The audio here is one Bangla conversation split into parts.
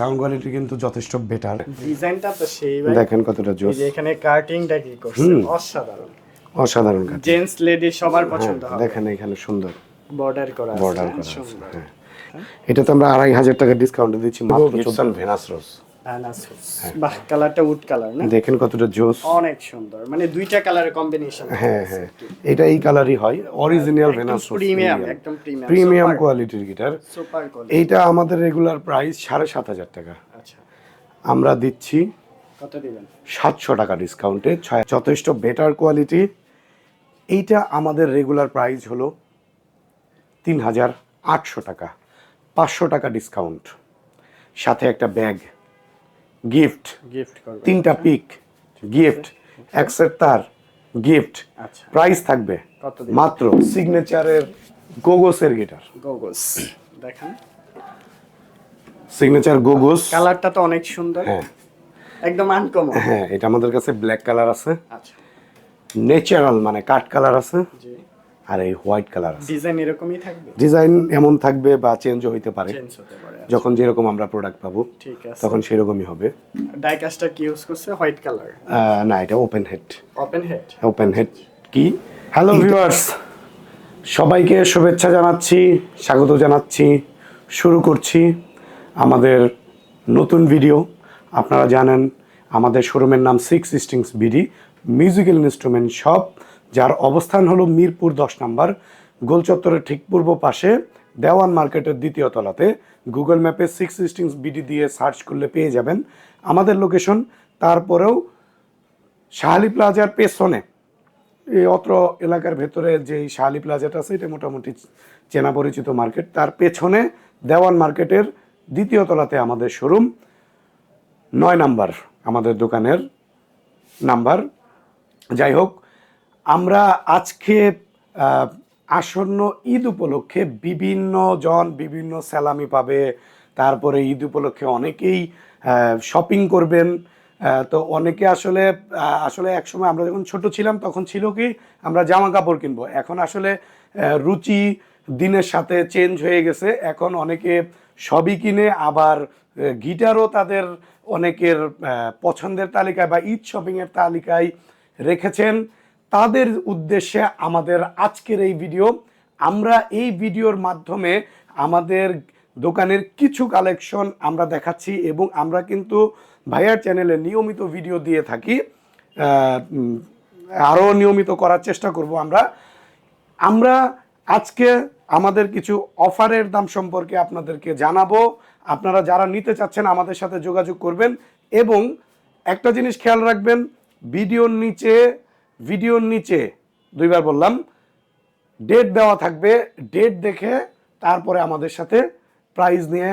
সাউন্ড কোয়ালিটি কিন্তু যথেষ্ট বেটার ডিজাইনটা তো সেই ভাই। দেখেন কতটা জোস। এখানে কাটিংটা কি করছে? অসাধারণ। অসাধারণ কাজ জেন্টস লেডি সবার পছন্দ হবে। দেখেন এখানে সুন্দর। বর্ডার করা আছে বর্ডার হ্যাঁ, করা আছে সুন্দর হ্যাঁ। এটা তো আমরা আড়াই হাজার টাকা ডিসকাউন্টে দিচ্ছি মাত্র চোদ্দ ভেনাস রোজ। বাহ কালারটা উড কালার না? দেখেন কতটা জোস। অনেক সুন্দর। মানে দুইটা কালারের কম্বিনেশন হ্যাঁ হ্যাঁ। এটা এই কালারই হয়। অরিজিনাল ভেনাস প্রিমিয়াম একদম প্রিমিয়াম প্রিমিয়াম কোয়ালিটির গিটার সুপার কোয়ালিটি এইটা আমাদের রেগুলার প্রাইস সাড়ে সাত হাজার টাকা। আচ্ছা। আমরা দিচ্ছি কত দিবেন? সাতশো টাকা ডিসকাউন্টে ছয় যথেষ্ট বেটার কোয়ালিটি এইটা আমাদের রেগুলার প্রাইস হলো তিন হাজার আটশো টাকা। পাঁচশো টাকা ডিসকাউন্ট সাথে একটা ব্যাগ গিফট গিফট তিনটা পিক গিফট এক সেট তার গিফট আচ্ছা। প্রাইস থাকবে মাত্র সিগনেচারের গোগোসের গিটার গোগোস দেখেন। সিগনেচার গোগোস কালারটা তো অনেক সুন্দর। হ্যাঁ। একদম আনকমন হ্যাঁ এটা আমাদের কাছে ব্ল্যাক কালার আছে। আচ্ছা। ন্যাচারাল মানে কাঠ কালার আছে। জি। আর এই হোয়াইট কালার আছে। ডিজাইন এরকমই থাকবে? ডিজাইন এমন থাকবে বা চেঞ্জ হইতে পারে। চেঞ্জ হতে পারে। যখন যেরকম আমরা প্রোডাক্ট পাবো ঠিক আছে। তখন সেরকমই হবে। ডাই কাস্টটা কি ইউজ করছে? হোয়াইট কালার না এটা open head open head open head কি? হ্যালো ভিউয়ার্স সবাইকে শুভেচ্ছা জানাচ্ছি স্বাগত জানাচ্ছি শুরু করছি আমাদের নতুন ভিডিও আপনারা জানেন আমাদের শোরুমের নাম six strings BD musical instrument shop যার অবস্থান হলো মিরপুর দশ নম্বর গোলচত্বরের ঠিক পূর্ব পাশে দেওয়ান মার্কেটের দ্বিতীয় তলাতে। গুগল ম্যাপে সিক্স স্টিংস বিডি দিয়ে সার্চ করলে পেয়ে যাবেন। আমাদের লোকেশন তারপরেও শাহালি প্লাজার পেছনে। এই অত্র এলাকার ভেতরে যে শাহালি প্লাজাটা আছে, এটা মোটামুটি চেনা পরিচিত মার্কেট তার পেছনে দেওয়ান মার্কেটের দ্বিতীয় তলাতে আমাদের শোরুম নয় নাম্বার আমাদের দোকানের নাম্বার। যাই হোক, আমরা আজকে আসন্ন ঈদ উপলক্ষে বিভিন্ন জন বিভিন্ন স্যালামি পাবে। তারপরে ঈদ উপলক্ষে অনেকেই শপিং করবেন। তো অনেকে আসলে আসলে একসময় আমরা যখন ছোট ছিলাম, তখন ছিল কি, আমরা জামা কাপড় কিনবো। এখন আসলে রুচি দিনের সাথে চেঞ্জ হয়ে গেছে। এখন অনেকে সবই কিনে, আবার গিটারও তাদের অনেকের পছন্দের তালিকায় বা ঈদ শপিংয়ের তালিকায় রেখেছেন। তাদের উদ্দেশ্যে আমাদের আজকের এই ভিডিও। আমরা এই ভিডিওর মাধ্যমে আমাদের দোকানের কিছু কালেকশন আমরা দেখাচ্ছি এবং আমরা কিন্তু ভাইয়ার চ্যানেলে নিয়মিত ভিডিও দিয়ে থাকি। আরও নিয়মিত করার চেষ্টা করব আমরা। আমরা আজকে আমাদের কিছু অফারের দাম সম্পর্কে আপনাদেরকে জানাব। আপনারা যারা নিতে চাচ্ছেন আমাদের সাথে যোগাযোগ করবেন এবং একটা জিনিস খেয়াল রাখবেন, ভিডিওর নিচে ভিডিওর নিচে দুইবার বললাম ডেট দেওয়া থাকবে ডেট দেখে তারপরে আমাদের সাথে প্রাইজ নিয়ে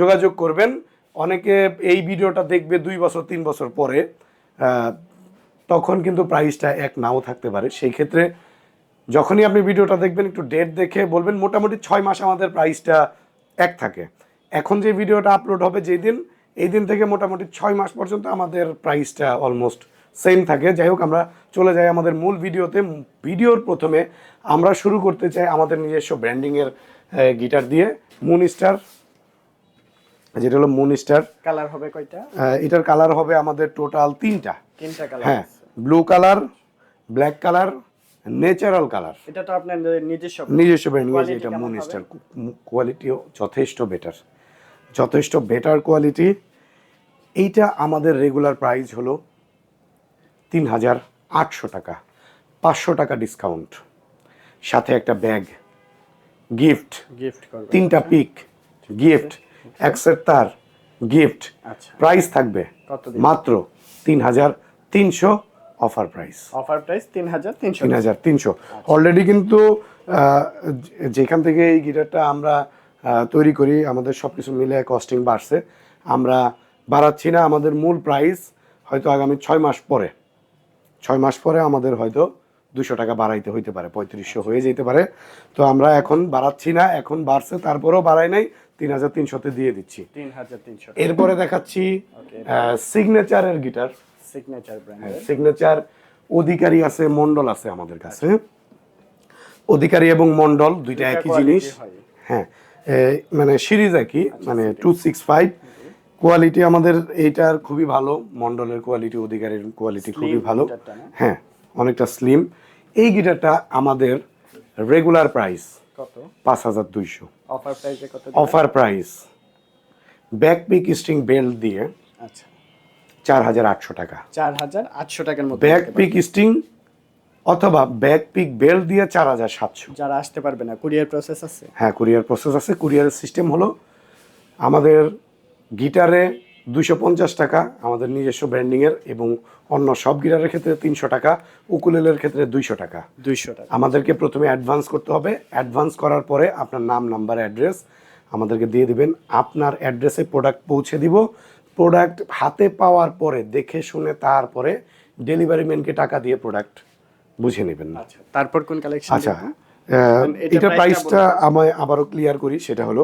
যোগাযোগ করবেন। অনেকে এই ভিডিওটা দেখবে দুই বছর, তিন বছর পরে তখন কিন্তু প্রাইসটা এক নাও থাকতে পারে। সেই ক্ষেত্রে যখনই আপনি ভিডিওটা দেখবেন, একটু ডেট দেখে বলবেন, মোটামুটি ছয় মাস আমাদের প্রাইসটা এক থাকে। এখন যে ভিডিওটা আপলোড হবে যেই দিন এই দিন থেকে মোটামুটি ছয় মাস পর্যন্ত আমাদের প্রাইসটা অলমোস্ট সেম থাকে। যাই হোক আমরা চলে যাই আমাদের মূল ভিডিওতে। ভিডিওর প্রথমে আমরা শুরু করতে চাই আমাদের নিজস্ব ব্র্যান্ডিংয়ের গিটার দিয়ে। মুন স্টার যেটা হলো মুন স্টার কালার হবে কয়টা? এটার কালার হবে আমাদের টোটাল তিনটা। তিনটা কালার হ্যাঁ blue colour black colour natural colour এটা তো আপনার নিজস্ব নিজস্ব ব্র্যান্ডিং Quality এটা মুন স্টার কোয়ালিটিও যথেষ্ট বেটার যথেষ্ট বেটার কোয়ালিটি এইটা আমাদের রেগুলার প্রাইস হলো তিন হাজার আটশো টাকা পাঁচশো টাকা ডিসকাউন্ট সাথে একটা ব্যাগ গিফট গিফট তিনটা পিক গিফট এক তার গিফট আচ্ছা। প্রাইস থাকবে মাত্র তিন হাজার তিনশো অফার প্রাইস অফার প্রাইস তিন হাজার তিনশো। তিন হাজার তিনশো অলরেডি কিন্তু যেখান থেকে এই গিটারটা আমরা তৈরি করি আমাদের সব কিছু মিলে কস্টিং বাড়ছে। আমরা বাড়াচ্ছি না আমাদের মূল প্রাইস হয়তো আগামী ছয় মাস পরে। ছয় মাস পরে আমাদের হয়তো দুশো টাকা বাড়াইতে হইতে পারে পঁয়ত্রিশশো হয়ে যেতে পারে। তো আমরা এখন বাড়াচ্ছি না এখন বাড়ছে তারপরেও বাড়াই নাই তিন হাজার তিনশোতে দিয়ে দিচ্ছি। তিন হাজার তিনশো এরপরে দেখাচ্ছি সিগনেচারের গিটার সিগনেচার সিগনেচার অধিকারী আছে মন্ডল আছে আমাদের কাছে। অধিকারী এবং মন্ডল দুইটা দুইটা একই জিনিস। হ্যাঁ। মানে সিরিজ একই মানে টু সিক্স ফাইভ কোয়ালিটি আমাদের এইটার খুবই ভালো মন্ডলের কোয়ালিটি অধিকারের কোয়ালিটি খুবই ভালো। হ্যাঁ অনেকটা স্লিম এই গিটারটা আমাদের রেগুলার প্রাইস কত? পাঁচ হাজার দুইশো। অফার প্রাইসে কত offer price back pick string belt দিয়ে আচ্ছা। চার হাজার আটশো টাকা। চার হাজার আটশো টাকার মধ্যে ব্যাক পিক স্ট্রিং অথবা ব্যাক পিক বেল্ট দিয়ে চার হাজার সাতশো। যারা আসতে পারবে না কুরিয়ার প্রসেস আছে? হ্যাঁ কুরিয়ার প্রসেস আছে। কুরিয়ারের সিস্টেম হলো আমাদের গিটারে দুশো পঞ্চাশ টাকা আমাদের নিজস্ব ব্র্যান্ডিংয়ের এবং অন্য সব গিটারের ক্ষেত্রে তিনশো টাকা উকুলেলের ক্ষেত্রে দুইশো টাকা। দুইশো টাকা। আমাদেরকে প্রথমে অ্যাডভান্স করতে হবে। অ্যাডভান্স করার পরে আপনার নাম নাম্বার অ্যাড্রেস আমাদেরকে দিয়ে দিবেন। আপনার অ্যাড্রেসে প্রোডাক্ট পৌঁছে দিব। প্রোডাক্ট হাতে পাওয়ার পরে দেখে শুনে তারপরে ডেলিভারি ম্যানকে টাকা দিয়ে প্রোডাক্ট বুঝে নেবেন না। আচ্ছা তারপর কোন কালেকশন আচ্ছা এটা এটা প্রাইসটা আমায় আবারও ক্লিয়ার করি সেটা হলো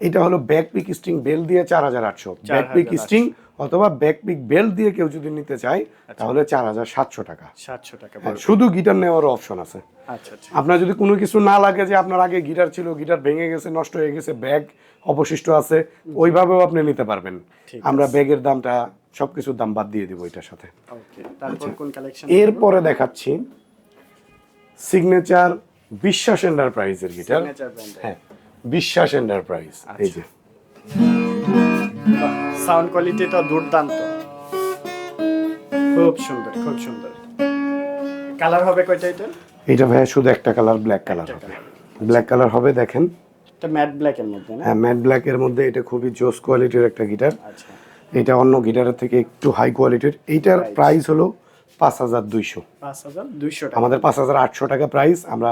এটা হলো ব্যাক পিক স্ট্রিং বেল দিয়ে চার হাজার আটশো। ব্যাক পিক 4,800 স্ট্রিং অথবা ব্যাক পিক বেল দিয়ে কেউ যদি নিতে চায় আচ্ছা। তাহলে চার হাজার সাতশো টাকা। সাতশো টাকা হ্যাঁ, শুধু গিটার নেওয়ারও অপশন আছে। আচ্ছা আচ্ছা। আপনার যদি কোনো কিছু না লাগে যে আপনার আগে গিটার ছিল গিটার ভেঙে গেছে নষ্ট হয়ে গেছে ব্যাগ অবশিষ্ট আছে ওইভাবেও আপনি নিতে পারবেন। আমরা ব্যাগের দামটা সবকিছুর দাম বাদ দিয়ে দিব এটার সাথে। এরপরে দেখাচ্ছি সিগনেচার বিশ্বাস এন্টারপ্রাইজের গিটার হ্যাঁ। বিশ্বাস এন্টারপ্রাইজ এই যে। সাউন্ড কোয়ালিটি তো দুর্দান্ত। খুব সুন্দর খুব সুন্দর। কালার হবে কয়টা এটা এটা ভাইয়া শুধু একটা কালার ব্ল্যাক কালার হবে। ব্ল্যাক কালার হবে দেখেন। এটা ম্যাট ব্ল্যাক এর মধ্যে না? হ্যাঁ ম্যাট ব্ল্যাকের মধ্যে এটা খুবই জোস কোয়ালিটির একটা গিটার আচ্ছা। এটা অন্য গিটারের থেকে একটু হাই কোয়ালিটির এইটার প্রাইস হলো পাঁচ হাজার দুইশো। পাঁচ হাজার দুইশো টাকা। আমাদের পাঁচ হাজার আটশো টাকা প্রাইস আমরা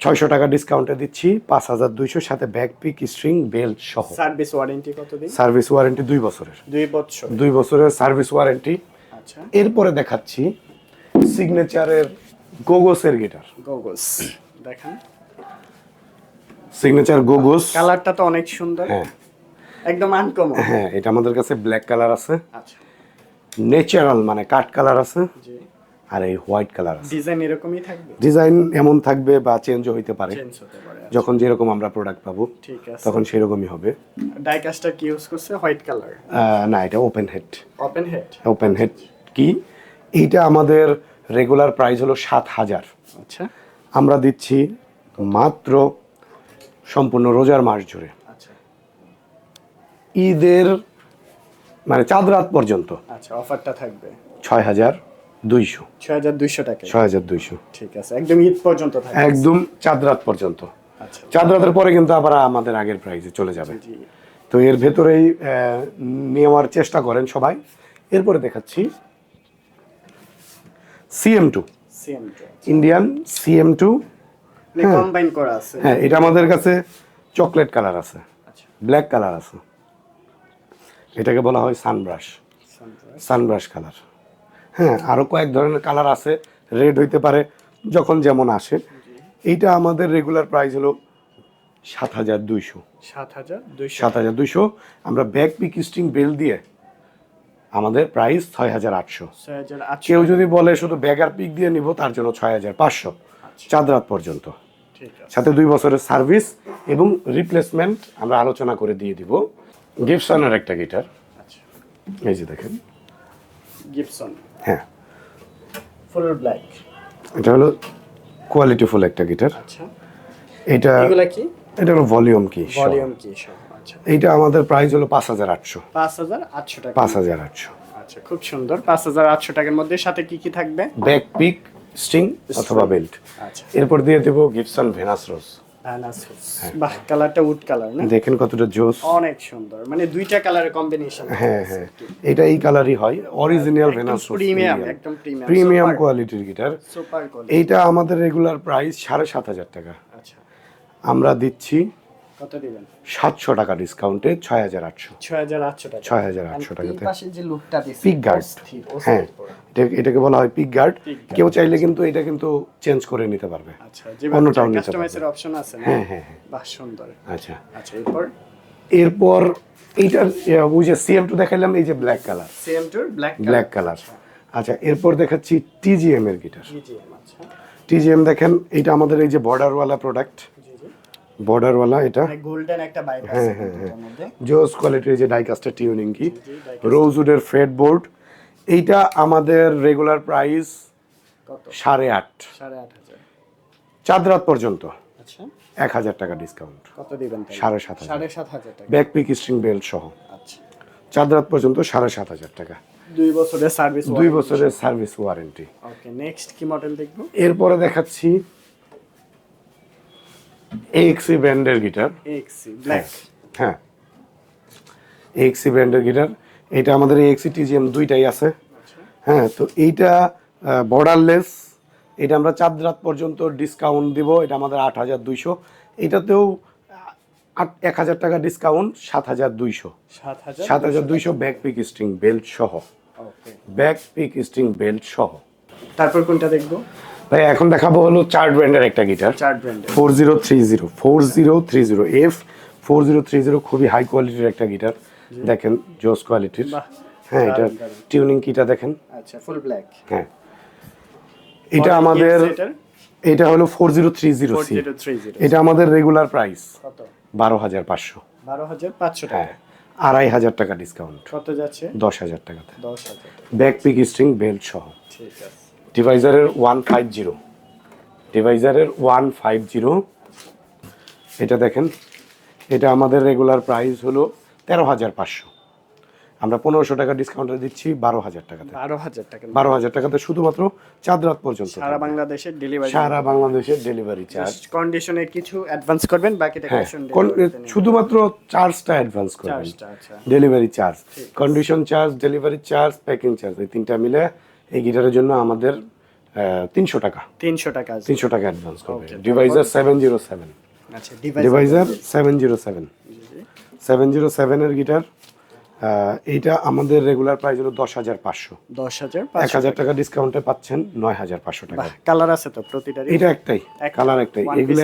ছয়শো টাকা ডিসকাউন্টে দিচ্ছি পাঁচ হাজার দুইশো সাথে ব্যাক পিক স্ট্রিং বেল্ট সহ। সার্ভিস ওয়ারেন্টি কতদিন? সার্ভিস ওয়ারেন্টি দুই বছরের। দুই বছর। দুই বছরের সার্ভিস ওয়ারেন্টি আচ্ছা। এরপরে দেখাচ্ছি সিগনেচারের গোগোসের গিটার গোগোস দেখেন। সিগনেচার গোগোস। কালারটা তো অনেক সুন্দর। হ্যাঁ। একদম আনকমন হ্যাঁ এটা আমাদের কাছে ব্ল্যাক কালার আছে। আচ্ছা। ন্যাচারাল মানে কাঠ কালার আছে। জি। আর এই হোয়াইট কালার ডিজাইন এরকমই থাকবে? ডিজাইন এমন থাকবে বা চেঞ্জও হইতে পারে। চেঞ্জ হতে পারে যখন যেরকম আমরা প্রোডাক্ট পাবো ঠিক আছে। তখন সেরকমই হবে। ডাইকাস্টার কি ইউজ করছে? হোয়াইট কালার না এটা open head open head open head কি? এইটা আমাদের রেগুলার প্রাইস হলো সাত হাজার। আচ্ছা। আমরা দিচ্ছি মাত্র সম্পূর্ণ রোজার মাস জুড়ে। আচ্ছা। ঈদের মানে চাঁদ রাত পর্যন্ত। আচ্ছা অফারটা থাকবে। ছয় হাজার। দুইশো। ছয় হাজার দুইশো টাকা ছয় হাজার দুইশো। ঠিক আছে একদম ঈদ পর্যন্ত একদম চাঁদ রাত পর্যন্ত। আচ্ছা। চাঁদ রাতের পরে কিন্তু আবার আমাদের আগের প্রাইসে চলে যাবে। তো এর ভেতরেই নেওয়ার চেষ্টা করেন সবাই। এরপরে দেখাচ্ছি CM two Indian CM two combine করা আছে। হ্যাঁ এটা আমাদের কাছে চকলেট কালার আছে। আচ্ছা। ব্ল্যাক কালার আছে। এটাকে বলা হয় সানব্রাশ সানব্রাশ কালার হ্যাঁ আরও কয়েক ধরনের কালার আছে রেড হইতে পারে যখন যেমন আসে। এইটা আমাদের রেগুলার প্রাইস হলো সাত হাজার দুইশো। সাত হাজার দুইশো। সাত হাজার দুইশো আমরা ব্যাক পিক স্ট্রিং বেল দিয়ে আমাদের প্রাইস ছয় হাজার আটশো। ছয় কেউ যদি বলে শুধু ব্যাগ আর পিক দিয়ে নিব তার জন্য ছয় হাজার পাঁচশো। চাঁদ রাত পর্যন্ত। সাথে দুই বছরের সার্ভিস এবং রিপ্লেসমেন্ট আমরা আলোচনা করে দিয়ে দিব। গিফসনের একটা গিটার আচ্ছা। এই যে দেখেন। গিপসন হ্যাঁ। ফুল ব্ল্যাক এটা হলো কোয়ালিটিফুল একটা গিটার আচ্ছা। এটা এগুলা কি? এটা হলো ভলিউম কি ভলিউম কি আচ্ছা। এইটা আমাদের প্রাইস হলো পাঁচ হাজার আটশো। পাঁচ হাজার আটশো টাকা। পাঁচ হাজার আটশো। আচ্ছা খুব সুন্দর। পাঁচ হাজার আটশো টাকার মধ্যে সাথে কি কি থাকবে? ব্যাক পিক স্ট্রিং অথবা বেল্ট আচ্ছা। এরপর দিয়ে দেবো গিফসন ভেনাস রোজ। বাহ কালারটা উড কালার না? দেখেন কতটা জোস। অনেক সুন্দর। মানে দুইটা কালারের কম্বিনেশন হ্যাঁ হ্যাঁ। এটা এই কালারই হয়। অরিজিনাল ভেনাস প্রিমিয়াম একদম প্রিমিয়াম প্রিমিয়াম কোয়ালিটির গিটার সুপার কোয়ালিটি এইটা আমাদের রেগুলার প্রাইস সাড়ে সাত হাজার টাকা। আচ্ছা। আমরা দিচ্ছি কত দিবেন? সাতশো টাকা ডিসকাউন্টে ছয় হাজার আটশো। ছয় হাজার আটশো টাকা। ছয় হাজার আটশো এই টাকাতে যে লুকটা পিক গার্ড হ্যাঁ। এটা- এটাকে বলা হয় পিক গার্ড কেউ চাইলে কিন্তু এটা কিন্তু চেঞ্জ করে নিতে পারবে। আচ্ছা অন্যটাও নিতে কাস্টমাইজের অপশন আছে হ্যাঁ হ্যাঁ হ্যাঁ। বাহ সুন্দর। আচ্ছা। আচ্ছা এরপর? এরপর এইটার ওই যে সিএম টু দেখাইলাম এই যে ব্ল্যাক কালার সেম টুর ব্ল্যাক ব্ল্যাক কালার আচ্ছা। এরপর দেখাচ্ছি টিজিএম এর গিটার আচ্ছা। টিজিএম দেখেন এইটা আমাদের এই যে বর্ডারওয়ালা প্রোডাক্ট বর্ডারওয়ালা এটা। মানে গোল্ডেন একটা বাইক হ্যাঁ, আছে হ্যাঁ, মধ্যে। জোস কোয়ালিটির যে ডাইকাস্টার টিউনিং কি রোজউডের ফ্রেড বোর্ড এইটা আমাদের রেগুলার প্রাইস সাড়ে আট। সাড়ে আট হাজার। চাঁদ রাত পর্যন্ত। আচ্ছা। এক হাজার টাকা ডিসকাউন্ট কত দিবেন? সাড়ে সাত সাড়ে সাত হাজার টাকা। ব্যাক পিক স্ট্রিং বেল্ট সহ। আচ্ছা। চাঁদ রাত পর্যন্ত সাড়ে সাত হাজার টাকা। দুই বছরের সার্ভিস দুই বছরের সার্ভিস ওয়ারেন্টি ওকে নেক্সট কি মডেল দেখব? এরপরে দেখাচ্ছি এক্সি ব্র্যান্ডের গিটার। এক্সি ব্ল্যাক হ্যাঁ এক্সি ব্র্যান্ডের গিটার। এটা আমাদের এক্সি টিজিএম দুইটাই আছে। আচ্ছা। হ্যাঁ তো এইটা বর্ডারলেস এটা আমরা চাঁদ রাত পর্যন্ত ডিসকাউন্ট দিব। এটা আমাদের আট হাজার দুইশো। এটাতেও আট এক হাজার টাকা ডিসকাউন্ট সাত হাজার দুইশো। সাত হাজার দুইশো ব্যাক পিক স্ট্রিং বেল্ট সহ। ব্যাক পিক স্ট্রিং বেল্ট সহ। তারপর কোনটা দেখব? ভাই এখন দেখাবো হলো চার্ট ব্র্যান্ডের একটা গিটার চার্ট ব্র্যান্ডের। Four zero three zero four zero three zero F four zero three zero খুবই হাই কোয়ালিটির একটা গিটার দেখেন জোস কোয়ালিটির হ্যাঁ এটা। টিউনিং কিটা দেখেন। আচ্ছা ফুল ব্ল্যাক হ্যাঁ। এটা আমাদের এটা হলো four zero three zero C এটা আমাদের রেগুলার প্রাইস কত? বারো হাজার পাঁচশো। বারো হাজার পাঁচশো হ্যাঁ টাকা আড়াই হাজার টাকা ডিসকাউন্ট কত যাচ্ছে? দশ হাজার টাকাতে। দশ হাজার টাকা। ব্যাক পিক স্ট্রিং বেল্ট সহ। ঠিক আছে। ডিভাইজারের ওয়ান ফাইভ জিরো। ডিভাইজারের ওয়ান ফাইভ জিরো। এটা দেখেন এটা আমাদের রেগুলার প্রাইস হলো তেরো হাজার পাঁচশো। আমরা পনেরোশো টাকা ডিসকাউন্টে দিচ্ছি বারো হাজার টাকাতে। বারো হাজার টাকা। বারো হাজার টাকাতে শুধুমাত্র চাঁদ রাত পর্যন্ত সারা বাংলাদেশের ডেলিভারি সারা বাংলাদেশের ডেলিভারি চার্জ কন্ডিশনে কিছু অ্যাডভান্স করবেন বাকিটা হ্যাঁ শুধুমাত্র চার্জটা অ্যাডভান্স করবেন। Delivery charge condition charge delivery charge packing charge এই তিনটা মিলে এই গিটারের জন্য আমাদের তিনশো টাকা। তিনশো টাকা। তিনশো টাকা অ্যাডভান্স করবে। ডিভাইজার সেভেন জিরো সেভেন আচ্ছা deviser seven zero seven seven zero সেভেনের গিটার এইটা আমাদের রেগুলার প্রাইস হলো দশ হাজার পাঁচশো। দশ হাজার এক হাজার টাকা। ডিসকাউন্টে পাচ্ছেন নয় হাজার পাঁচশো টাকা। কালার আছে তো প্রতিটারই? এটা একটাই কালার একটাই। এগুলো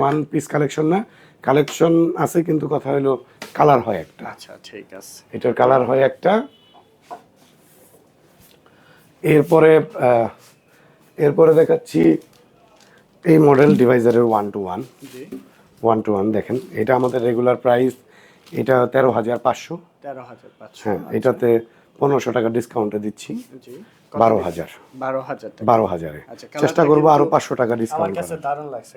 ওয়ান পিস কালেকশন না। কালেকশন আছে কিন্তু কথা হলো কালার হয় একটা। আচ্ছা ঠিক আছে। এটার কালার হয় একটা এরপরে এরপরে দেখাচ্ছি এই model ডিভাইজারের one two one one two one দেখেন এটা আমাদের রেগুলার প্রাইস এটা তেরো হাজার পাঁচশো। তেরো হাজার পাঁচশো হ্যাঁ এটাতে পনেরোশো টাকা ডিসকাউন্টে দিচ্ছি। বারো হাজার। বারো হাজার বারো হাজারে। আচ্ছা, চেষ্টা করব আরও পাঁচশো টাকা ডিসকাউন্ট দারুণ লাগছে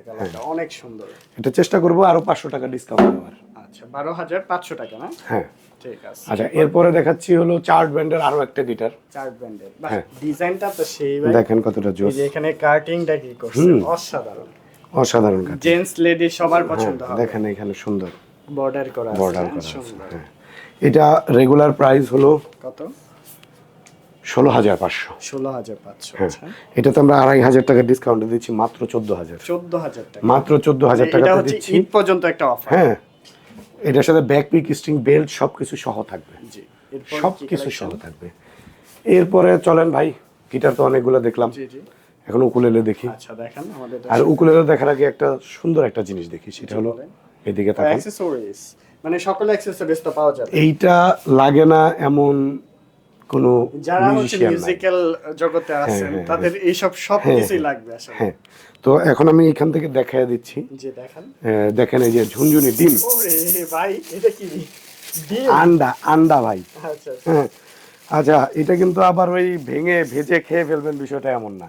অনেক সুন্দর। এটা চেষ্টা করব আরও পাঁচশো টাকা ডিসকাউন্ট দেওয়ার। আচ্ছা বারো হাজার পাঁচশো টাকা না? হ্যাঁ। ঠিক আছে। আচ্ছা এরপরে দেখাচ্ছি হলো চার্ট ব্র্যান্ডের আরও একটা গিটার। চার্ট ব্র্যান্ডের হ্যাঁ। ডিজাইনটা তো সেই দেখেন কতটা এই জোস যে এখানে কাটিংটা কি করছে? অসাধারণ। অসাধারণ জেন্টস লেডি সবার পছন্দ হবে। দেখেন এখানে সুন্দর। বর্ডার করা বর্ডার হ্যাঁ, করা সুন্দর। হ্যাঁ। এটা রেগুলার প্রাইস হলো কত? ষোলো হাজার পাঁচশো। ষোলো হাজার পাঁচশো হ্যাঁ। আচ্ছা। এটাতে আমরা আড়াই হাজার টাকা ডিসকাউন্টে দিচ্ছি মাত্র চোদ্দ হাজার। চোদ্দ হাজার টাকা। মাত্র চোদ্দ হাজার এটা হচ্ছে দিচ্ছি। ঈদ পর্যন্ত একটা অফার হ্যাঁ। এটার সাথে ব্যাক পিক স্ট্রিং বেল্ট সব কিছু সহ থাকবে। সব কিছু? সহ থাকবে। এরপরে চলেন ভাই গিটার তো অনেকগুলো দেখলাম। এখন উকুলেলে দেখি। আচ্ছা আর উকুলেলে দেখার আগে একটা সুন্দর একটা জিনিস দেখি সেটা হলো। এদিকে তাকান। অ্যাক্সেসরিজ মানে সকল অ্যাক্সেসরিজ তো পাওয়া যায় এইটা লাগে না এমন কোনো যারা মিউজিক্যাল জগতে আছেন হ্যাঁ, তাদের এইসব সব হ্যাঁ, কিছুই লাগবে আসলে। হ্যাঁ। তো এখন আমি এখান থেকে দেখাই দিচ্ছি। জি দেখেন। দেখেন এই যে ঝুনঝুনি ডিম। ওরে ভাই এটা কি ডিম? আন্ডা আন্ডা ভাই। আচ্ছা হ্যাঁ। আচ্ছা এটা কিন্তু আবার ওই ভেঙে ভেজে খেয়ে ফেলবেন বিষয়টা এমন না।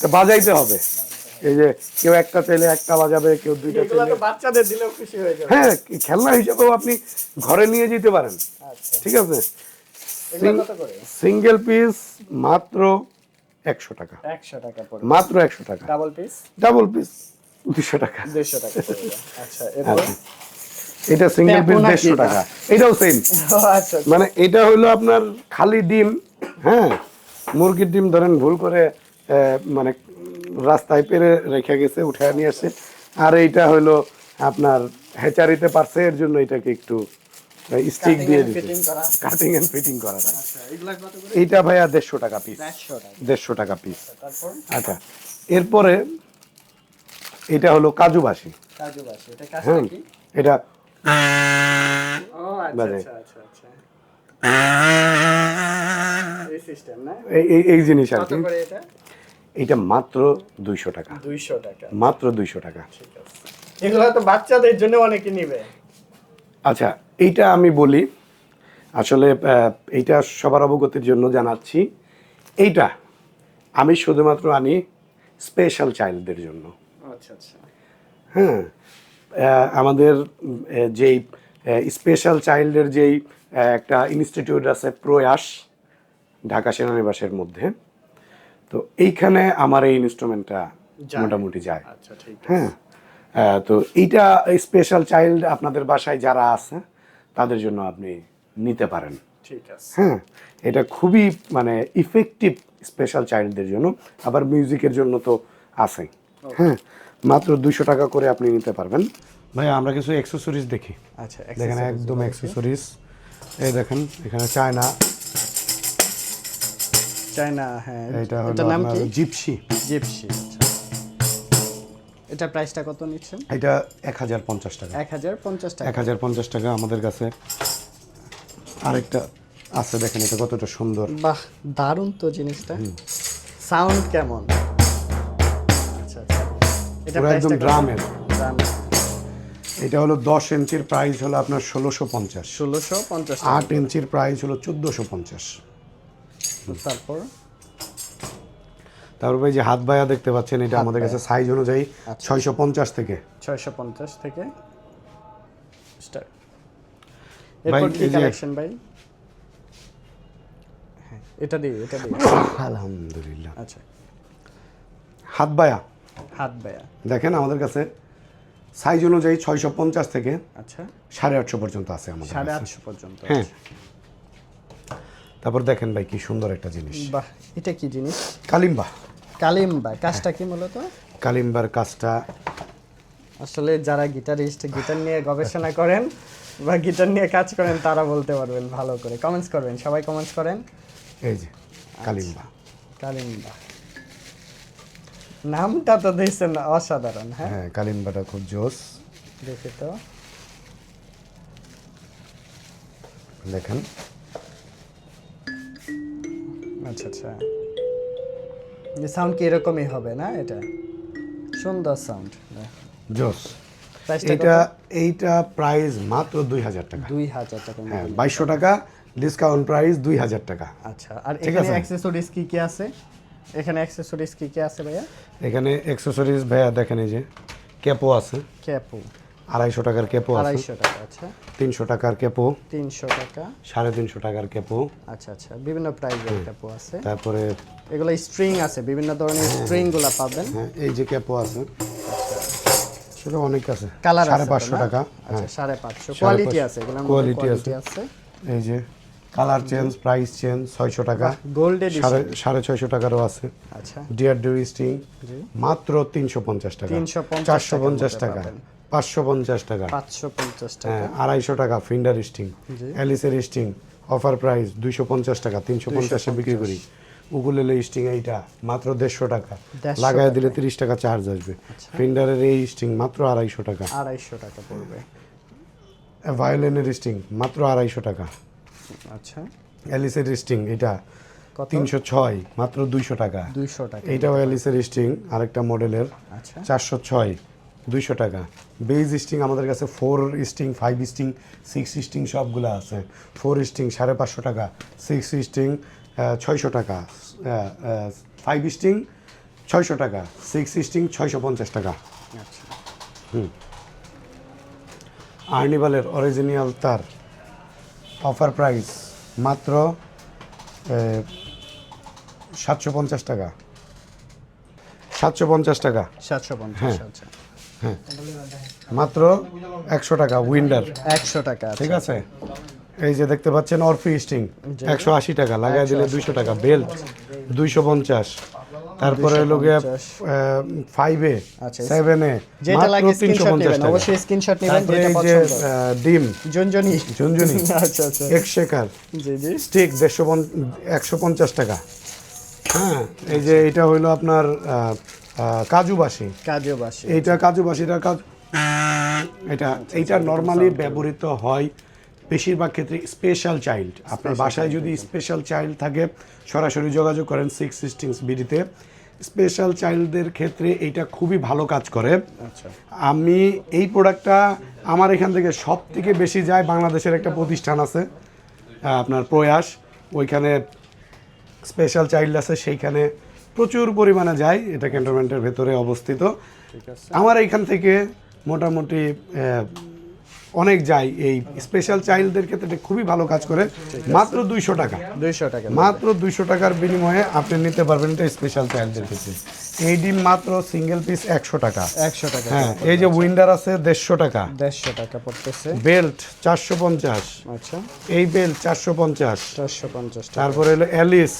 তো বাজাইতে হবে। এই যে কেউ একটা চাইলে একটা বাজাবে কেউ দুইটা চাইলে বাচ্চাদের দিলেও খুশি হয়ে যাবে। হ্যাঁ খেলনা হিসেবেও আপনি ঘরে নিয়ে যেতে পারেন। আচ্ছা। ঠিক আছে? সিঙ্গেল পিস মাত্র একশো টাকা। একশো টাকা মাত্র একশো টাকা। ডাবল পিস ডাবল পিস দুশো টাকা। দেড়শো টাকা আচ্ছা এটা সিঙ্গেল পিস দেড়শো টাকা। এটাও সেম আচ্ছা মানে এটা হলো আপনার খালি ডিম হ্যাঁ? মুরগির ডিম ধরেন ভুল করে মানে রাস্তায় পেরে রেখে গেছে উঠে নিয়ে আসছে। আর এইটা হলো আপনার হেচারিতে পারছে এর জন্য এটাকে একটু স্টিক দিয়ে দিতে। কাটিং এন্ড ফিটিং করা আচ্ছা এইটা ভাইয়া দেড়শো টাকা পিস দেড়শো টাকা। পিস আচ্ছা এরপরে এটা হলো কাজু বাসি। হ্যাঁ এটা আচ্ছা। আচ্ছা এই জিনিস আর কি। এটা? মাত্র দুইশো টাকা। দুইশো টাকা। মাত্র দুইশো টাকা। এগুলো তো বাচ্চাদের জন্য অনেকে নিবে। আচ্ছা এইটা আমি বলি আসলে এইটা সবার অবগতির জন্য জানাচ্ছি। এইটা আমি শুধুমাত্র আনি স্পেশাল চাইল্ডদের জন্য। আচ্ছা আচ্ছা। হ্যাঁ আমাদের যেই স্পেশাল চাইল্ডের যেই একটা ইনস্টিটিউট আছে প্রয়াস ঢাকা সেনানিবাসের মধ্যে তো এইখানে আমার এই ইনস্ট্রুমেন্টটা মোটামুটি যায়। আচ্ছা হ্যাঁ তো এইটা স্পেশাল চাইল্ড আপনাদের বাসায় যারা আছে তাদের জন্য আপনি নিতে পারেন। ঠিক আছে। হ্যাঁ এটা খুবই মানে ইফেক্টিভ স্পেশাল চাইল্ডদের জন্য আবার মিউজিকের জন্য তো আছে হ্যাঁ মাত্র দুইশো টাকা করে আপনি নিতে পারবেন। ভাই আমরা কিছু অ্যাক্সেসরিজ দেখি। আচ্ছা দেখেন একদম অ্যাক্সেসরিজ এই দেখেন এখানে চায়না। চায়না হ্যাঁ। এটা হলো জিপসি। জিপসি আচ্ছা। এটা প্রাইসটা কত নিচ্ছেন? এটা এক হাজার পঞ্চাশ টাকা। এক হাজার পঞ্চাশ টাকা। এক হাজার পঞ্চাশ টাকা আমাদের কাছে আরেকটা আছে দেখেন এটা কতটা সুন্দর। বাহ দারুণ তো জিনিসটা। সাউন্ড কেমন? আচ্ছা আচ্ছা। এটা একদম ড্রামের। ড্রামের এটা হলো দশ ইঞ্চির প্রাইস হলো আপনার ষোলোশো পঞ্চাশ। ষোলোশো পঞ্চাশ আট ইঞ্চির প্রাইস হলো চোদ্দোশো পঞ্চাশ। তারপর? তারপর ভাই যে হাত বায়া দেখতে পাচ্ছেন এটা আমাদের কাছে সাইজ অনুযায়ী আচ্ছা। ছয়শো পঞ্চাশ থেকে। ছয়শো পঞ্চাশ থেকে স্টার্ট ভাই, কালেকশন ভাই? হ্যাঁ। এটা দিই এটা দিই আলহামদুলিল্লাহ। আচ্ছা। হাত বায়া। হাত ব্যয়া দেখেন আমাদের কাছে সাইজ অনুযায়ী ছয়শো পঞ্চাশ থেকে আচ্ছা। সাড়ে আটশো পর্যন্ত আছে আমাদের সাড়ে। আটশো পর্যন্ত হ্যাঁ। তারপর দেখেন ভাই কি সুন্দর একটা জিনিস। বাহ এটা কি জিনিস? কালিম্বা। কালিম্বা কাজটা কি মূলত? কালিম্বার কাজটা। আসলে যারা গিটারিস্ট গিটার নিয়ে গবেষণা করেন বা গিটার নিয়ে কাজ করেন তারা বলতে পারবেন ভালো করে। কমেন্টস করবেন সবাই কমেন্টস করেন। এই যে কালিম্বা। কালিম্বা। নামটা তো দিয়েছেন অসাধারণ হ্যাঁ? হ্যাঁ কালিম্বাটা খুব জোস। দেখে তো। দেখেন। আচ্ছা আচ্ছা। সাউন্ড কি এরকমই হবে না এটা? সুন্দর সাউন্ড জোস। প্রাইসটা এইটা প্রাইস মাত্র দুই হাজার টাকা। দুই হাজার টাকা হ্যাঁ বাইশশো টাকা ডিসকাউন্ট প্রাইস দুই হাজার টাকা। আচ্ছা আর এখানে। অ্যাক্সেসরিজ কি কি আছে? এখানে অ্যাক্সেসরিজ কি কি আছে ভাইয়া? এখানে অ্যাক্সেসরিজ ভাইয়া দেখেন এই যে ক্যাপো আছে। ক্যাপু আড়াইশো টাকার ক্যাপো আড়াইশো টাকা আচ্ছা। তিনশো টাকার ক্যাপো তিনশো টাকা। সাড়ে তিনশো টাকার ক্যাপো আচ্ছা আচ্ছা। বিভিন্ন প্রাইসের ক্যাপু আছে। তারপরে এগুলো স্ট্রিং আছে বিভিন্ন ধরনের স্ট্রিংগুলা পাবেন। হ্যাঁ এই যে ক্যাপো আছে সেটা অনেক আছে। কালার সাড়ে পাঁচশো টাকা আচ্ছা হ্যাঁ। সাড়ে পাঁচশো। কোয়ালিটি আছে Quality কোয়ালিটি আছে। এই যে কালার চেঞ্জ প্রাইস চেঞ্জ ছয়শো টাকা। গোল্ড সাড়ে সাড়ে ছয়শো টাকারও আছে। আচ্ছা। ডিয়ার ডিউরি স্টিং মাত্র তিনশো পঞ্চাশ টাকা। 350 চারশো পঞ্চাশ টাকা। পাঁচশো পঞ্চাশ টাকা। পাঁচশো পঞ্চাশ টাকা। হ্যাঁ আড়াইশো টাকা ফিন্ডার স্টিং। অ্যালিসের স্টিং অফার প্রাইস দুইশো পঞ্চাশ টাকা তিনশো পঞ্চাশে বিক্রি করি। উগুলেলে স্টিং এইটা মাত্র দেড়শো টাকা। 150 লাগাই দিলে তিরিশ টাকা চার্জ আসবে। আচ্ছা। ফিন্ডারের এই স্টিং মাত্র আড়াইশো টাকা। আড়াইশো টাকা পড়বে। ভায়োলিনের স্টিং মাত্র আড়াইশো টাকা। আচ্ছা। অ্যালিসের স্টিং এটা তিনশো ছয় মাত্র দুইশো টাকা। দুইশো টাকা। এইটাও অ্যালিসের স্টিং আরেকটা মডেলের আচ্ছা। চারশো ছয়। দুইশো টাকা। বেজ স্টিং আমাদের কাছে four string five string six string সবগুলো আছে। ফোর স্টিং সাড়ে পাঁচশো টাকা সিক্স স্টিং ছয়শো টাকা ফাইভ স্টিং ছয়শো টাকা সিক্স স্টিং ছয়শো পঞ্চাশ টাকা। হুম। আর্নিভালের অরিজিনাল তার অফার প্রাইস মাত্র সাতশো পঞ্চাশ টাকা। সাতশো পঞ্চাশ টাকা। সাতশো পঞ্চাশ হ্যাঁ। আচ্ছা মাত্র একশো টাকা উইন্ডার। একশো টাকা আচ্ছা। ঠিক আছে? এই যে দেখতে পাচ্ছেন অরফি স্টিং একশো আশি টাকা লাগাই দিলে দুইশো টাকা বেল্ট দুইশো পঞ্চাশ। তারপরে হলো গিয়ে ফাইভে আচ্ছা, সেভেনে যেটা তিনশো পঞ্চাশ টাকা। অবশ্যই স্ক্রিনশট নেবেন যেটা পছন্দ। ডিম। জনজনি ঝুনঝুনি। আচ্ছা আচ্ছা। এক শেখার জি জি। স্টিক দেড়শো একশো পঞ্চাশ টাকা। হ্যাঁ এই যে এটা হইল আপনার আহ, আহ, কাজু বাসি কাজু বাসি এইটা কাজু বাসিটা কাজ এটা এইটা নর্মালি ব্যবহৃত হয় বেশিরভাগ ক্ষেত্রে স্পেশাল চাইল্ড আপনার বাসায় যদি স্পেশাল চাইল্ড থাকে সরাসরি যোগাযোগ করেন সিক্স সিস্টিংস বিডিতে স্পেশাল চাইল্ডদের ক্ষেত্রে এটা খুবই ভালো কাজ করে। আচ্ছা। আমি এই প্রোডাক্টটা আমার এখান থেকে সব থেকে বেশি যায় বাংলাদেশের একটা প্রতিষ্ঠান আছে আপনার প্রয়াস। ওইখানে স্পেশাল চাইল্ড আছে সেইখানে প্রচুর পরিমাণে যায় এটা ক্যান্টনমেন্টের ভেতরে অবস্থিত। আমার এইখান থেকে মোটামুটি অনেক যায় এই স্পেশাল চাইল্ডদের ক্ষেত্রে খুবই ভালো কাজ করে। মাত্র দুইশো টাকা। দুইশো টাকা। মাত্র দুইশো টাকার বিনিময়ে আপনি নিতে পারবেন এটা স্পেশাল চাইল্ডদের ক্ষেত্রে এই ডিম মাত্র সিঙ্গেল পিস একশো টাকা। একশো টাকা হ্যাঁ এই যে উইন্ডার আছে দেড়শো টাকা। দেড়শো টাকা পড়তেছে। বেল্ট চারশো পঞ্চাশ। আচ্ছা। এই বেল্ট চারশো পঞ্চাশ। চারশো পঞ্চাশ তারপরে হলো অ্যালিস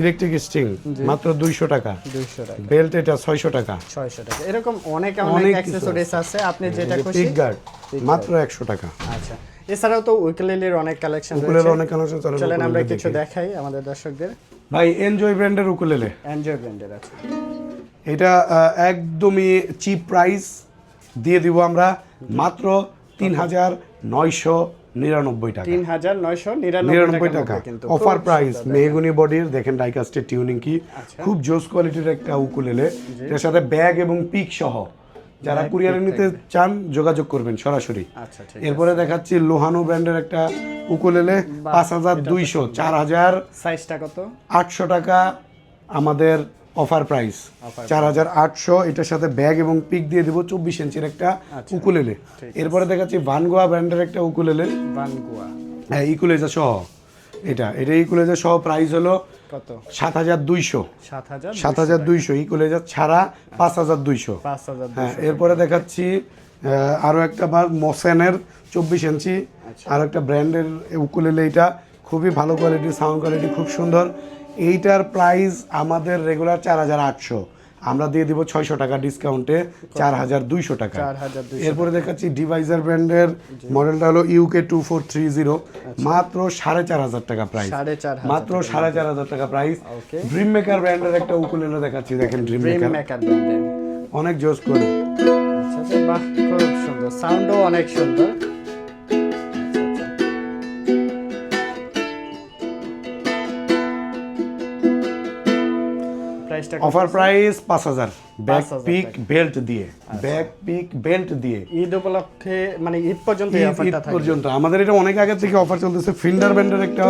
ইলেকট্রিক স্টিং মাত্র দুইশো টাকা। দুইশো টাকা। বেল্ট এটা ছয়শো টাকা। ছয়শো টাকা। এরকম অনেক অনেক অ্যাক্সেসরিজ আছে। আপনি যেটা খুশি। গার্ড মাত্র একশো টাকা। আচ্ছা। এছাড়াও তো উইকেলেলির অনেক কালেকশন উকুলেলে রয়েছে। অনেক কালেকশন চলে চলেন আমরা কিছু দেখাই আমাদের দর্শকদের। ভাই এনজয় ব্র্যান্ডের উকুলেলে। এনজয় ব্র্যান্ডের আছে এটা একদমই চিপ প্রাইস দিয়ে দিব আমরা মাত্র তিন হাজার নয়শো নিরানব্বই টাকা। তিন হাজার নয়শো নিরানব্বই টাকা অফার প্রাইস। মেহগুনি বডির দেখেন ডাইকাস্টের টিউনিং কি? আচ্ছা। খুব জোস কোয়ালিটির একটা উকুলেলে। এর সাথে ব্যাগ এবং পিক সহ। যারা কুরিয়ারে নিতে চান যোগাযোগ করবেন সরাসরি। আচ্ছা এরপরে দেখাচ্ছি লোহানো ব্র্যান্ডের একটা উকুলেলে পাঁচ হাজার দুইশো চার হাজার সাইজটা কত? আটশো টাকা আমাদের অফার প্রাইস। চার হাজার আটশো এটার সাথে ব্যাগ এবং পিক দিয়ে দিব চব্বিশ ইঞ্চির একটা আচ্ছা। উকুলেলে। এরপরে দেখাচ্ছি ভানগোয়া ব্র্যান্ডের একটা উকুলেলে। বানগুয়া হ্যাঁ ইকুলেজা সহ। এটা এটা ইকুলেজা সহ প্রাইস হলো কত? সাত হাজার দুইশো। সাত হাজার দুইশো ইকুলেজা ছাড়া পাঁচ হাজার দুইশো। হ্যাঁ এরপরে দেখাচ্ছি আহ, আরও একটা বার মোসেনের চব্বিশ ইঞ্চি। আর একটা ব্র্যান্ডের উকুলেলে এটা। খুবই ভালো কোয়ালিটি সাউন্ড কোয়ালিটি খুব সুন্দর। এইটার প্রাইস আমাদের রেগুলার চার হাজার আটশো। আমরা দিয়ে দিব ছয়শো টাকা ডিসকাউন্টে চার হাজার দুইশো টাকা। এরপরে দেখাচ্ছি ডিভাইজার ব্র্যান্ডের মডেলটা হলো UK two four three zero মাত্র সাড়ে চার হাজার টাকা প্রাইস মাত্র সাড়ে চার হাজার টাকা প্রাইস ড্রিম মেকার ব্র্যান্ডের একটা উকুলেলে দেখাচ্ছি দেখেন ড্রিম মেকার অনেক জোস করে। আচ্ছা বাহ খুব সুন্দর। সাউন্ডও অনেক সুন্দর। প্রাইসটা অফার প্রাইস পাঁচ হাজার। ব্যাক পিক বেল্ট দিয়ে। ব্যাক পিক বেল্ট দিয়ে। ঈদ উপলক্ষে মানে ঈদ পর্যন্ত অফারটা পর্যন্ত। আমাদের এটা অনেক আগে থেকে অফার চলতেছে। ফিন্ডার ব্যান্ডের একটা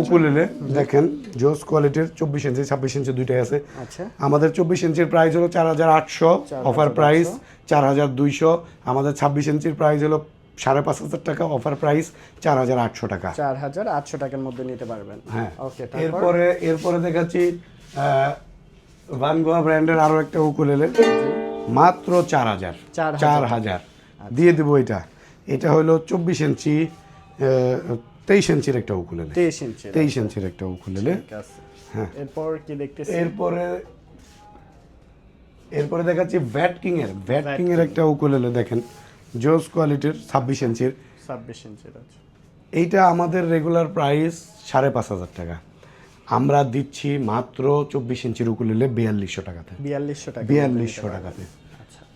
উকুলেলে দেখেন জোস কোয়ালিটির চব্বিশ ইঞ্চি ছাব্বিশ ইঞ্চি দুইটাই আছে। আচ্ছা। আমাদের চব্বিশ ইঞ্চির প্রাইস হলো চার হাজার আটশো। অফার প্রাইস চার হাজার দুইশো। আমাদের ছাব্বিশ ইঞ্চির প্রাইস হলো সাড়ে পাঁচ হাজার টাকা। অফার প্রাইস চার হাজার আটশো টাকা। চার হাজার আটশো টাকার মধ্যে নিতে পারবেন। হ্যাঁ। ওকে এরপরে এরপরে দেখাচ্ছি ভানগোয়া ব্র্যান্ডের আরও একটা উকুলেলে মাত্র চার হাজার। চার চার হাজার। দিয়ে দেবো এটা। এটা হলো চব্বিশ ইঞ্চি তেইশ ইঞ্চির একটা উকুলেলে। তেইশ ইঞ্চি। তেইশ ইঞ্চির একটা উকুলেলে। হ্যাঁ। এরপর কি দেখতেছি? এরপরে এরপরে দেখাচ্ছি ভ্যাট কিং এর ভ্যাট কিং এর একটা উকুলেলে দেখেন জোস কোয়ালিটির ছাব্বিশ ইঞ্চির। ছাব্বিশ ইঞ্চির আছে এইটা আমাদের রেগুলার প্রাইস সাড়ে পাঁচ হাজার টাকা। আমরা দিচ্ছি মাত্র চব্বিশ ইঞ্চির উকুলেলে বিয়াল্লিশশো টাকাতে। বিয়াল্লিশশো টাকা। বিয়াল্লিশশো টাকাতে।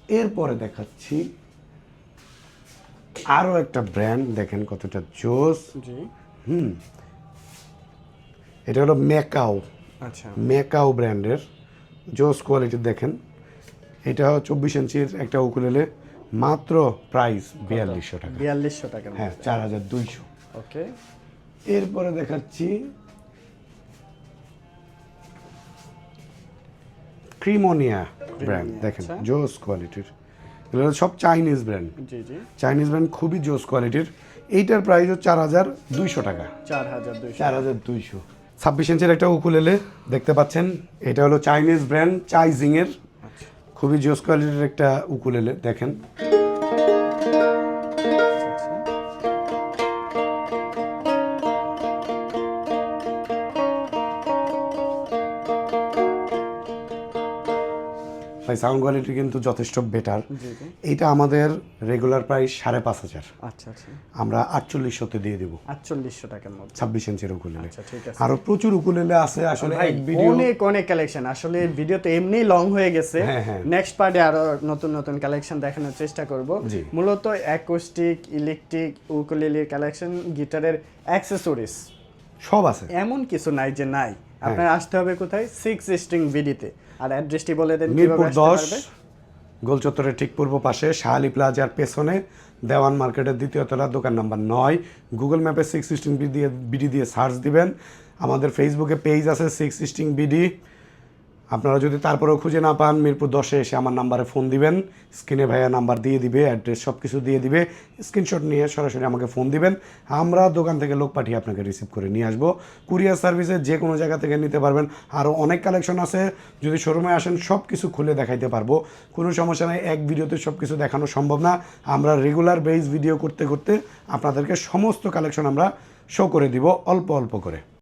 এরপরে দেখাচ্ছি আরও একটা ব্র্যান্ড দেখেন কতটা জোস। হুম। এটা হলো মেকাও আচ্ছা। মেকাও ব্র্যান্ডের। জোস কোয়ালিটি দেখেন। এটা চব্বিশ ইঞ্চির একটা উকুলেলে মাত্র প্রাইস বিয়াল্লিশশো টাকা। বিয়াল্লিশশো টাকা হ্যাঁ চার হাজার দুইশো। ওকে। এরপরে দেখাচ্ছি ক্রিমোনিয়া ব্র্যান্ড দেখেন আচ্ছা। জোস কোয়ালিটির। এগুলো সব চাইনিজ ব্র্যান্ড জি জি। চাইনিজ ব্র্যান্ড খুবই জোস কোয়ালিটির। এইটার প্রাইস হচ্ছে চার হাজার দুইশো টাকা। চার হাজার চার হাজার দুইশো। ছাব্বিশ ইঞ্চের একটা উকুলেলে দেখতে পাচ্ছেন এটা হলো চাইনিজ ব্র্যান্ড চাইজিংয়ের এর খুবই জোস কোয়ালিটির একটা উকুলেলে দেখেন। ভাই সাউন্ড কোয়ালিটি কিন্তু যথেষ্ট বেটার জি আমাদের রেগুলার প্রাইস সাড়ে পাঁচ হাজার। আচ্ছা আচ্ছা। আমরা আটচল্লিশশোতে দিয়ে দিব। আটচল্লিশশো টাকার মধ্যে। ছাব্বিশ ইঞ্চের উকুলেলে। আচ্ছা আরও প্রচুর উকুলেলে আছে আসলে অনেক অনেক কালেকশন আসলে ভিডিও তো এমনি লং হয়ে গেছে। হ্যাঁ, হ্যাঁ। নেক্সট পার্টে আরও নতুন নতুন কালেকশন দেখানোর চেষ্টা করব। মূলত অ্যাকোস্টিক ইলেকট্রিক উকুলেলির কালেকশন গিটারের অ্যাক্সেসরিজ সব আছে। এমন কিছু নাই যে নাই। আপনার আসতে হবে কোথায়? সিক্স স্ট্রিং বিডিতে আর অ্যাড্রেসটি বলে দেন মিরপুর দশ পারবে। গোল চত্বরের ঠিক পূর্ব পাশে শাহালি প্লাজার পেছনে দেওয়ান মার্কেটের দ্বিতীয় তলা দোকান নাম্বার নয়। গুগল ম্যাপে সিক্স সিক্সটিন বিডি দিয়ে বিডি দিয়ে সার্চ দিবেন। আমাদের ফেসবুকে পেজ আছে সিক্স সিক্সটিন বিডি আপনারা যদি তারপরেও খুঁজে না পান, মিরপুর দশে এসে আমার নাম্বারে ফোন দিবেন। স্ক্রিনে ভাইয়া নাম্বার দিয়ে দিবে, অ্যাড্রেস সব কিছু দিয়ে দিবে। স্ক্রিনশট নিয়ে সরাসরি আমাকে ফোন দিবেন। আমরা দোকান থেকে লোক পাঠিয়ে আপনাকে রিসিভ করে নিয়ে আসব। কুরিয়ার সার্ভিসে যে কোনো জায়গা থেকে নিতে পারবেন। আরও অনেক কালেকশন আছে। যদি শোরুমে আসেন সব কিছু খুলে দেখাইতে পারব। কোনো সমস্যা নেই, এক ভিডিওতে সব কিছু দেখানো সম্ভব না। আমরা রেগুলার বেস ভিডিও করতে করতে আপনাদেরকে সমস্ত কালেকশন আমরা শো করে দিব, অল্প অল্প করে।